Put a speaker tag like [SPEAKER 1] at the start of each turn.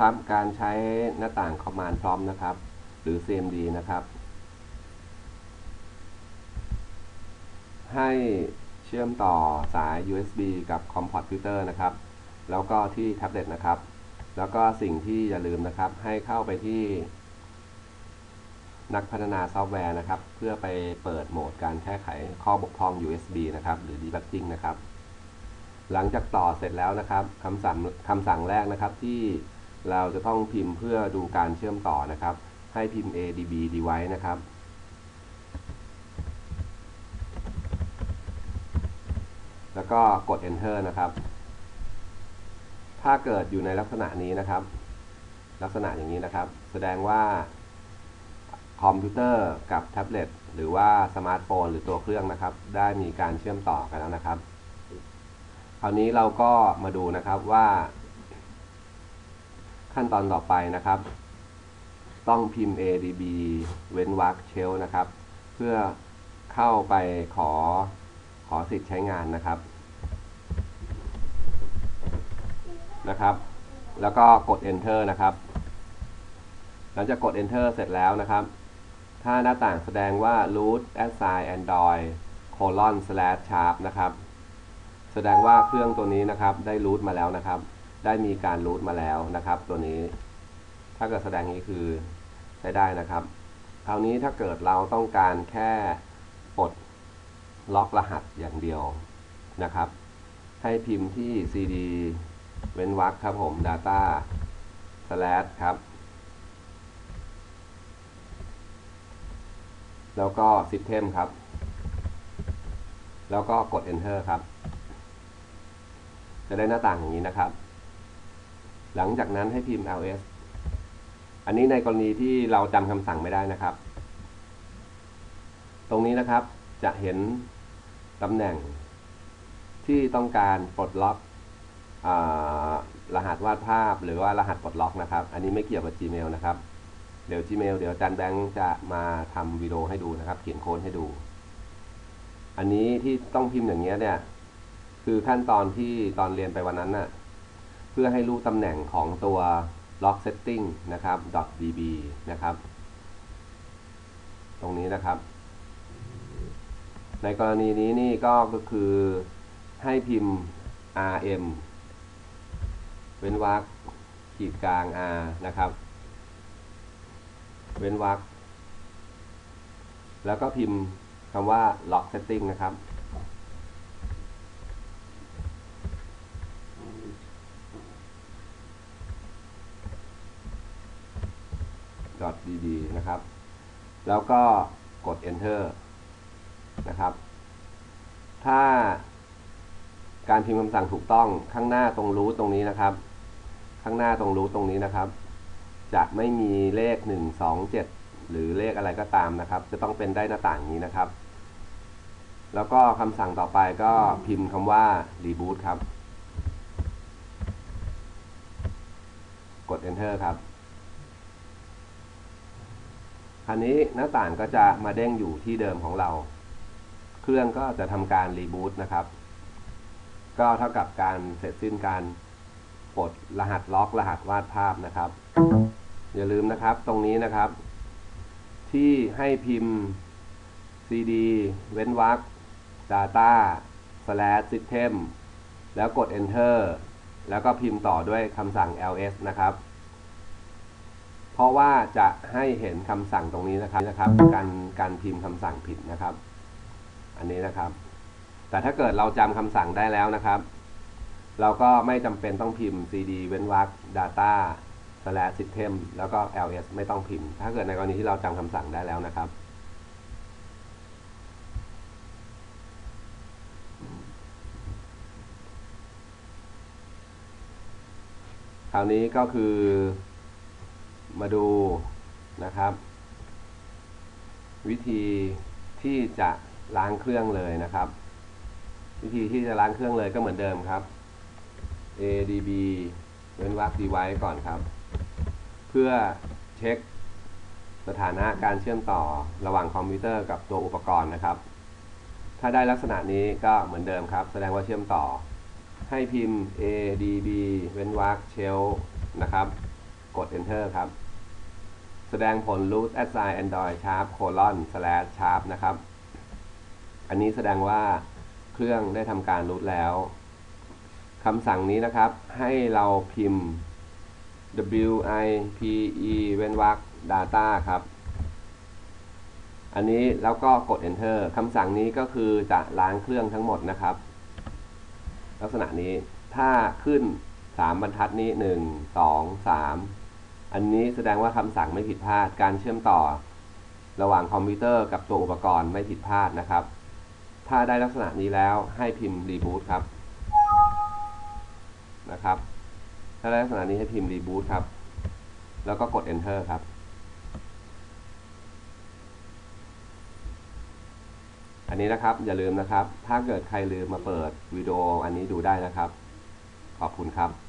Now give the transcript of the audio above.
[SPEAKER 1] ครับ การใช้หน้าต่าง Command Prompt นะครับ หรือ CMD นะครับ ให้เชื่อมต่อสาย USB กับคอมพอร์ตฟิลเตอร์นะครับ แล้วก็ที่แท็บเล็ตนะครับ แล้วก็สิ่งที่อย่าลืมนะครับ ให้เข้าไปที่ นักพัฒนาซอฟต์แวร์นะครับ เพื่อไปเปิดโหมดการแก้ไขข้อบกพร่อง USB นะครับ หรือ debugging นะครับ หลังจากต่อเสร็จแล้วนะครับคำสั่งคำสั่งแรกนะครับที่ เราจะต้องพิมพ์เพื่อดูการเชื่อมต่อนะครับ ให้พิมพ์ adb device นะครับ แล้วก็กด enter นะครับ ถ้าเกิดอยู่ในลักษณะนี้นะครับ ลักษณะอย่างนี้นะครับ แสดงว่าคอมพิวเตอร์กับแท็บเล็ตหรือว่าสมาร์ทโฟนหรือตัวเครื่องนะครับ ได้มีการเชื่อมต่อกันแล้วนะครับ คราวนี้เราก็มาดูนะครับว่า ขั้นตอนต่อไปนะครับ ต้องพิมพ์ adb เว้นวรรคเชลนะครับ เพื่อเข้าไปขอขอสิทธิ์ใช้งานนะครับนะครับ แล้วก็กด enter นะครับ หลังจากกด enter เสร็จแล้วนะครับ ถ้าหน้าต่างแสดงว่า root assign android colon slash sharp นะครับ แสดงว่าเครื่องตัวนี้นะครับได้ root มาแล้วนะครับ ได้มีการ root มาแล้วนะครับ ตัวนี้ถ้าเกิดแสดงนี้คือใช้ได้นะครับคราวนี้ถ้าเกิดเราต้องการแค่ปลดล็อกรหัสอย่างเดียวนะครับ ให้พิมพ์ที่ cd เว้นวรรคครับผม data slash ครับ แล้วก็ system ครับ แล้วก็กด enter ครับ จะได้หน้าต่างอย่างนี้นะครับ หลังจากนั้นให้พิมพ์ ls อันนี้ในกรณีที่เราจำคำสั่งไม่ได้นะครับ ตรงนี้นะครับจะเห็นตำแหน่งที่ต้องการปลดล็อกรหัสวาดภาพหรือว่ารหัสปลดล็อกนะครับ อันนี้ไม่เกี่ยวกับ Gmail นะครับ เดี๋ยว Gmail เดี๋ยวจารย์แบงค์จะมาทำวิดีโอให้ดูนะครับ เขียนโค้ดให้ดู อันนี้ที่ต้องพิมพ์อย่างเงี้ยเนี่ย คือขั้นตอนที่ตอนเรียนไปวันนั้นน่ะ เพื่อให้รู้ตำแหน่งของตัว log setting นะครับ .db นะครับ ตรงนี้นะครับ ในกรณีนี้นี่ก็คือให้พิมพ์ rm เว้นวรรคขีดกลาง r นะครับ เว้นวรรคแล้วก็พิมพ์คำว่า log setting นะครับ .dd นะครับ แล้วก็กด enter นะครับ ถ้าการพิมพ์คำสั่งถูกต้องข้างหน้าตรงรูทตรงนี้นะครับ ข้างหน้าตรงรูทตรงนี้นะครับ จะไม่มีเลข 1 2 7 หรือเลขอะไรก็ตามนะครับ จะต้องเป็นได้หน้าต่างนี้นะครับ แล้วก็คำสั่งต่อไปก็พิมพ์คำว่า reboot ครับ กด enter ครับ คราวนี้หน้าต่างก็จะมาเด้งอยู่ที่เดิมของเรา เครื่องก็จะทำการรีบูตนะครับ ก็เท่ากับการเสร็จสิ้นการปลดรหัสล็อกรหัสวาดภาพนะครับ อย่าลืมนะครับตรงนี้นะครับ ที่ให้พิมพ์ cd เว้นวรรค data slash system แล้วกด enter แล้วก็พิมพ์ต่อด้วยคำสั่ง ls นะครับ เพราะว่าจะให้เห็นคำสั่งตรงนี้นะครับนะครับ การการพิมพ์คำสั่งผิดนะครับ อันนี้นะครับ แต่ถ้าเกิดเราจำคำสั่งได้แล้วนะครับ เราก็ไม่จำเป็นต้องพิมพ์ cd เว้นวรรค data slash system แล้วก็ ls ไม่ต้องพิมพ์ ถ้าเกิดในกรณีที่เราจำคำสั่งได้แล้วนะครับ คราวนี้ก็คือ มาดูนะครับ วิธีที่จะล้างเครื่องเลยนะครับ วิธีที่จะล้างเครื่องเลยก็เหมือนเดิมครับ adb เว้นวรรค device ก่อนครับ เพื่อเช็คสถานะการเชื่อมต่อระหว่างคอมพิวเตอร์กับตัวอุปกรณ์นะครับ ถ้าได้ลักษณะนี้ก็เหมือนเดิมครับ แสดงว่าเชื่อมต่อ ให้พิมพ์ adb เว้นวรรค shell นะครับ กด enter ครับ แสดงผล root assign android sharp colon slash sharp นะครับ อันนี้แสดงว่าเครื่องได้ทำการ root แล้วคำสั่งนี้นะครับ ให้เราพิมพ์ w i p e เว้นวรรค data ครับ อันนี้แล้วก็กด enter คำสั่งนี้ก็คือจะล้างเครื่องทั้งหมดนะครับ ลักษณะนี้ถ้าขึ้น 3 บรรทัดนี้ 1 2 3 อันนี้แสดงว่าคำสั่งไม่ผิดพลาด การเชื่อมต่อ ระหว่างคอมพิวเตอร์กับตัวอุปกรณ์ไม่ผิดพลาดนะครับ ถ้าได้ลักษณะนี้แล้วให้พิมพ์ reboot ครับ นะครับ ถ้าได้ลักษณะนี้ให้พิมพ์ reboot ครับ แล้วก็กด enter ครับอันนี้นะครับอย่าลืมนะครับ ถ้าเกิดใครลืมมาเปิดวิดีโออันนี้ดูได้นะครับ ขอบคุณครับ